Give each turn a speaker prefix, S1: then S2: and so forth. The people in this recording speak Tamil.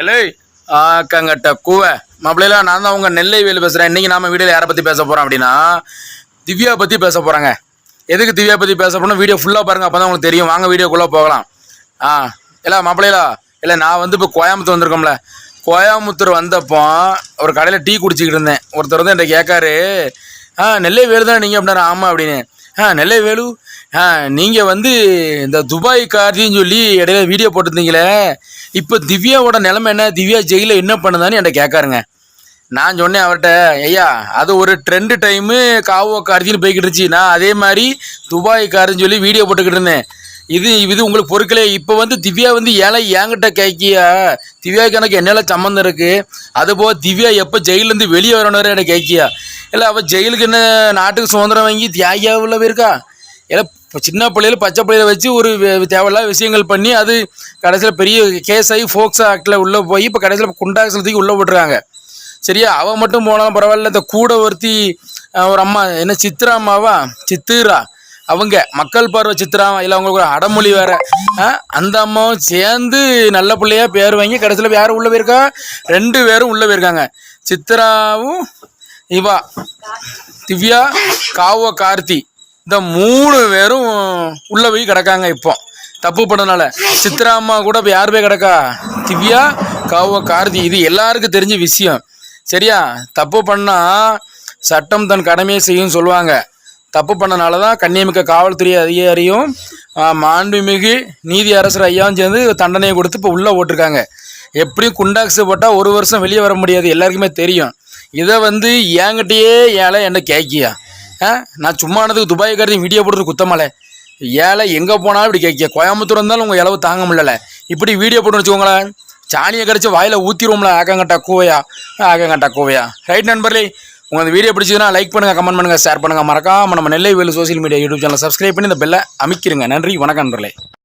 S1: ஹலோ ஆக்கங்கட்ட கூவை. மாப்பிள்ளையில நான் தான் உங்கள் நெல்லை வேலு பேசுகிறேன் இன்றைக்கி நாம வீடியோவில் யாரை பற்றி பேச போகிறோம் அப்படின்னா திவ்யா பற்றி பேச போகிறாங்க எதுக்கு திவ்யா பற்றி பேச போறோம் வீடியோ ஃபுல்லாக பாருங்கள் அப்போ தான் உங்களுக்கு தெரியும். வாங்க வீடியோக்குள்ளே போகலாம். ஆ இல்லை மாப்பிள்ளையிலா இல்லை நான் வந்து இப்போ கோயம்புத்தூர் வந்திருக்கோம்ல. கோயம்புத்தூர் வந்தப்போ ஒரு கடையில் டீ குடிச்சிக்கிட்டு இருந்தேன். ஒருத்தர் வந்து என்கிட்ட கேட்காரு ஆ நெல்லை வேலு தான் நீங்கள் அப்படின்னா ஆமாம் அப்படின்னு. ஆ நெல்லை வேலு. ஆ நீங்கள் வந்து இந்த துபாய் கார்த்தின்னு சொல்லி இடையில வீடியோ போட்டிருந்தீங்களே இப்போ திவ்யாவோட நிலைமை என்ன? திவ்யா ஜெயிலில் என்ன பண்ணுதான்னு என்கிட்ட கேட்காருங்க. நான் சொன்னேன் அவர்கிட்ட ஐயா அது ஒரு ட்ரெண்டு டைமு காவோ கார்த்தின்னு போய்கிட்டு இருந்துச்சு. நான் அதே மாதிரி துபாய் காருன்னு சொல்லி வீடியோ போட்டுக்கிட்டு இருந்தேன். இது இது உங்களுக்கு பொறுக்கலே இப்போ வந்து திவ்யா வந்து ஏழை என்கிட்ட கேட்கியா? திவ்யாவுக்கு எனக்கு என்னெல்லாம் சம்மந்தம் இருக்குது அதுபோக திவ்யா எப்போ ஜெயிலேருந்து வெளியே வரணும் எனக்கு கேட்கியா? இல்லை அவள் ஜெயிலுக்கு என்ன நாட்டுக்கு சுதந்திரம் வாங்கி தியாகியா உள்ள போயிருக்கா? இல்லை இப்போ சின்ன பிள்ளையில பச்சை பிள்ளையில வச்சு ஒரு தேவையில்லாத விஷயங்கள் பண்ணி அது கடைசியில் பெரிய கேஸ் ஆகி ஃபோக்ஸ் ஆக்டில் உள்ளே போய் இப்போ கடைசியில் குண்டாக்ஸில் தூக்கி உள்ளே போட்டுருக்காங்க. சரியா? அவன் மட்டும் போனாலும் பரவாயில்ல. இந்த கூட ஒருத்தி ஒரு அம்மா என்ன சித்ரா அம்மாவா? சித்திரா? அவங்க மக்கள் பார்வை சித்ரா இல்லை அவங்களுக்கு ஒரு அடமொழி வேற. அந்த அம்மாவும் சேர்ந்து நல்ல பிள்ளையா பேர் வாங்கி கடைசியில் யாரும் உள்ளே போயிருக்கா? ரெண்டு பேரும் உள்ளே போயிருக்காங்க. சித்ராவும் இவா திவ்யா காவோ கார்த்தி இந்த மூணு பேரும் உள்ள போய் கிடக்காங்க இப்போ. தப்பு பண்ணனால. சித்ரா அம்மா கூட இப்போ யார் போய் கிடக்கா? திவ்யா காவோ கார்த்தி இது எல்லாருக்கும் தெரிஞ்ச விஷயம். சரியா? தப்பு பண்ணால் சட்டம் தன் கடமையை செய்யும் சொல்லுவாங்க. தப்பு பண்ணனால தான் கன்னியமிக்க காவல்துறை அதிகாரியும் மாண்புமிகு நீதி அரசர் ஐயாவும் சேர்ந்து தண்டனையை கொடுத்து இப்போ உள்ளே ஓட்டிருக்காங்க எப்படியும் குண்டாக்ஸ் போட்டால் ஒரு வருஷம் வெளியே வர முடியாது. எல்லாருக்குமே தெரியும். இதை வந்து என்கிட்டயே ஏழை என்ன கேட்கியா ஆ? நான் சும்மானதுக்கு ஆனதுக்கு வீடியோ போடுறது குத்தமலை. ஏழை எங்கே போனாலும் இப்படி கேட்கியா கோயம்புத்தூர் இருந்தாலும் உங்கள் இளவு தாங்க முடியல இப்படி வீடியோ போட்டு வச்சுக்கோங்களேன் சாணியை கடிச்சு வாயில் ஊற்றிடுவோம்ல ஆக்கங்கட்டா கூவையா ஆக்கங்கட்டா கூவையா ரைட் நண்பர்களே உங்கள் அந்த வீடியோ பிடிச்சதுன்னா லைக் பண்ணுங்கள் கமெண்ட் பண்ணுங்கள் ஷேர் பண்ணுங்கள் மறக்காமல் நம்ம Nellai Velu social media YouTube channel subscribe பண்ணி இந்த பெல்லை அமைக்கிருங்க. நன்றி வணக்கம் நண்பர்களே.